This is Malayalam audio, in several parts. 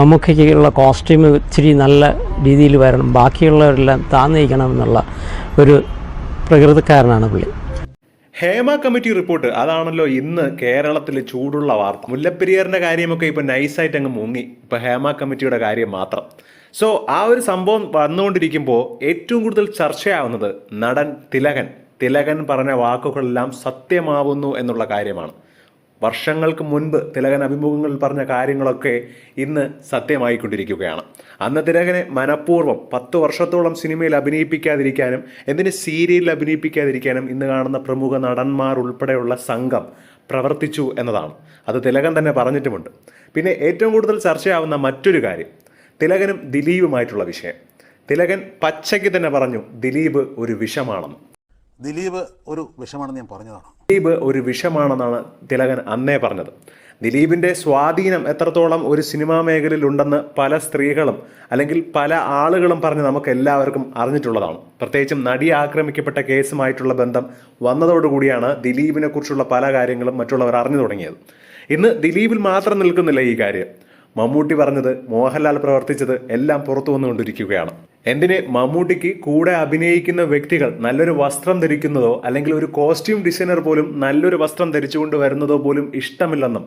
മമ്മൂക്കയ്ക്കുള്ള കോസ്റ്റ്യൂം ഇച്ചിരി നല്ല രീതിയിൽ വരണം. ബാക്കിയുള്ളവരെല്ലാം താന്നിരിക്കണമെന്നുള്ള ഒരു പ്രകൃതിക്കാരനാണ് പുള്ളി. Hema committee report. അതാണല്ലോ ഇന്ന് കേരളത്തിൽ ചൂടുള്ള വാർത്ത. മുല്ലപ്പെരിയാറിന്റെ കാര്യമൊക്കെ ഇപ്പോൾ നൈസായിട്ട് അങ്ങ് മുങ്ങി. ഇപ്പോൾ ഹേമ കമ്മിറ്റിയുടെ കാര്യം മാത്രം. സോ ആ ഒരു സംഭവം വന്നുകൊണ്ടിരിക്കുമ്പോൾ ഏറ്റവും കൂടുതൽ ചർച്ചയാവുന്നത് നടൻ തിലകൻ. തിലകൻ പറഞ്ഞ വാക്കുകളെല്ലാം സത്യമാവുന്നു എന്നുള്ള കാര്യമാണ്. വർഷങ്ങൾക്ക് മുൻപ് തിലകൻ അഭിമുഖങ്ങളിൽ പറഞ്ഞ കാര്യങ്ങളൊക്കെ ഇന്ന് സത്യമായിക്കൊണ്ടിരിക്കുകയാണ്. അന്ന് തിലകനെ മനഃപൂർവം പത്ത് വർഷത്തോളം സിനിമയിൽ അഭിനയിപ്പിക്കാതിരിക്കാനും എന്തിന് സീരിയലിൽ അഭിനയിപ്പിക്കാതിരിക്കാനും ഇന്ന് കാണുന്ന പ്രമുഖ നടന്മാർ ഉൾപ്പെടെയുള്ള സംഘം പ്രവർത്തിച്ചു എന്നതാണ്. അത് തിലകൻ തന്നെ പറഞ്ഞിട്ടുമുണ്ട്. പിന്നെ ഏറ്റവും കൂടുതൽ ചർച്ചയാവുന്ന മറ്റൊരു കാര്യം തിലകനും ദിലീപുമായിട്ടുള്ള വിഷയം. തിലകൻ പച്ചയ്ക്ക് തന്നെ പറഞ്ഞു ദിലീപ് ഒരു വിഷമാണെന്ന്. ദിലീപ് ഒരു വിഷമാണെന്ന് ഞാൻ പറഞ്ഞതാണ്. ദിലീപ് ഒരു വിഷമാണെന്നാണ് തിലകൻ അന്നേ പറഞ്ഞത്. ദിലീപിന്റെ സ്വാധീനം എത്രത്തോളം ഒരു സിനിമാ മേഖലയിൽ ഉണ്ടെന്ന് പല സ്ത്രീകളും അല്ലെങ്കിൽ പല ആളുകളും പറഞ്ഞ് നമുക്ക് എല്ലാവർക്കും അറിഞ്ഞിട്ടുള്ളതാണ്. പ്രത്യേകിച്ചും നടി ആക്രമിക്കപ്പെട്ട കേസുമായിട്ടുള്ള ബന്ധം വന്നതോടുകൂടിയാണ് ദിലീപിനെ കുറിച്ചുള്ള പല കാര്യങ്ങളും മറ്റുള്ളവർ അറിഞ്ഞു തുടങ്ങിയത്. ഇന്ന് ദിലീപിൽ മാത്രം നിൽക്കുന്നില്ല ഈ കാര്യം. മമ്മൂട്ടി പറഞ്ഞത് മോഹൻലാൽ പ്രവർത്തിച്ചത് എല്ലാം പുറത്തു വന്നുകൊണ്ടിരിക്കുകയാണ്. എന്തിന് മമ്മൂട്ടിക്ക് കൂടെ അഭിനയിക്കുന്ന വ്യക്തികൾ നല്ലൊരു വസ്ത്രം ധരിക്കുന്നതോ അല്ലെങ്കിൽ ഒരു കോസ്റ്റ്യൂം ഡിസൈനർ പോലും നല്ലൊരു വസ്ത്രം ധരിച്ചുകൊണ്ട് വരുന്നതോ പോലും ഇഷ്ടമില്ലെന്നും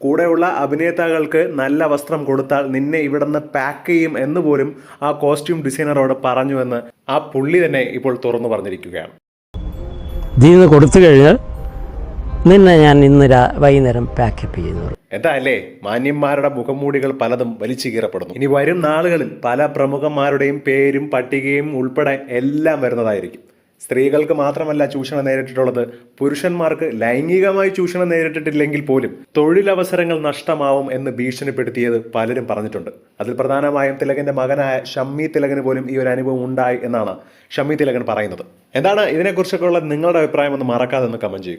കൂടെയുള്ള അഭിനേതാക്കൾക്ക് നല്ല വസ്ത്രം കൊടുത്താൽ നിന്നെ ഇവിടുന്ന് പാക്ക് ചെയ്യും എന്ന് പോലും ആ കോസ്റ്റ്യൂം ഡിസൈനറോട് പറഞ്ഞു എന്ന് ആ പുള്ളി തന്നെ ഇപ്പോൾ തുറന്നു പറഞ്ഞിരിക്കുകയാണ്. കൊടുത്തു കഴിഞ്ഞാൽ നിന്നെ ഞാൻ ഇന്ന് വൈകുന്നേരം പാക്കപ്പ് ചെയ്യുന്നു. എന്താ അല്ലേ മാന്യന്മാരുടെ മുഖംമൂടികൾ പലതും വലിച്ചു കീറപ്പെടുന്നു. ഇനി വരും നാളുകളിൽ പല പ്രമുഖന്മാരുടെയും പേരും പട്ടികയും ഉൾപ്പെടെ എല്ലാം വരുന്നതായിരിക്കും. സ്ത്രീകൾക്ക് മാത്രമല്ല ചൂഷണം നേരിട്ടിട്ടുള്ളത് പുരുഷന്മാർക്ക് ലൈംഗികമായി ചൂഷണം നേരിട്ടിട്ടില്ലെങ്കിൽ പോലും തൊഴിലവസരങ്ങൾ നഷ്ടമാവും എന്ന് ഭീഷണിപ്പെടുത്തിയത് പലരും പറഞ്ഞിട്ടുണ്ട്. അതിൽ പ്രധാനമായും തിലകന്റെ മകനായ ഷമ്മി തിലകന് പോലും ഈ ഒരു അനുഭവം ഉണ്ടായി എന്നാണ് ഷമ്മി തിലകൻ പറയുന്നത്. എന്താണ് ഇതിനെക്കുറിച്ചൊക്കെയുള്ള നിങ്ങളുടെ അഭിപ്രായം ഒന്ന് മറക്കാതെ ഒന്ന് കമന്റ് ചെയ്യുക.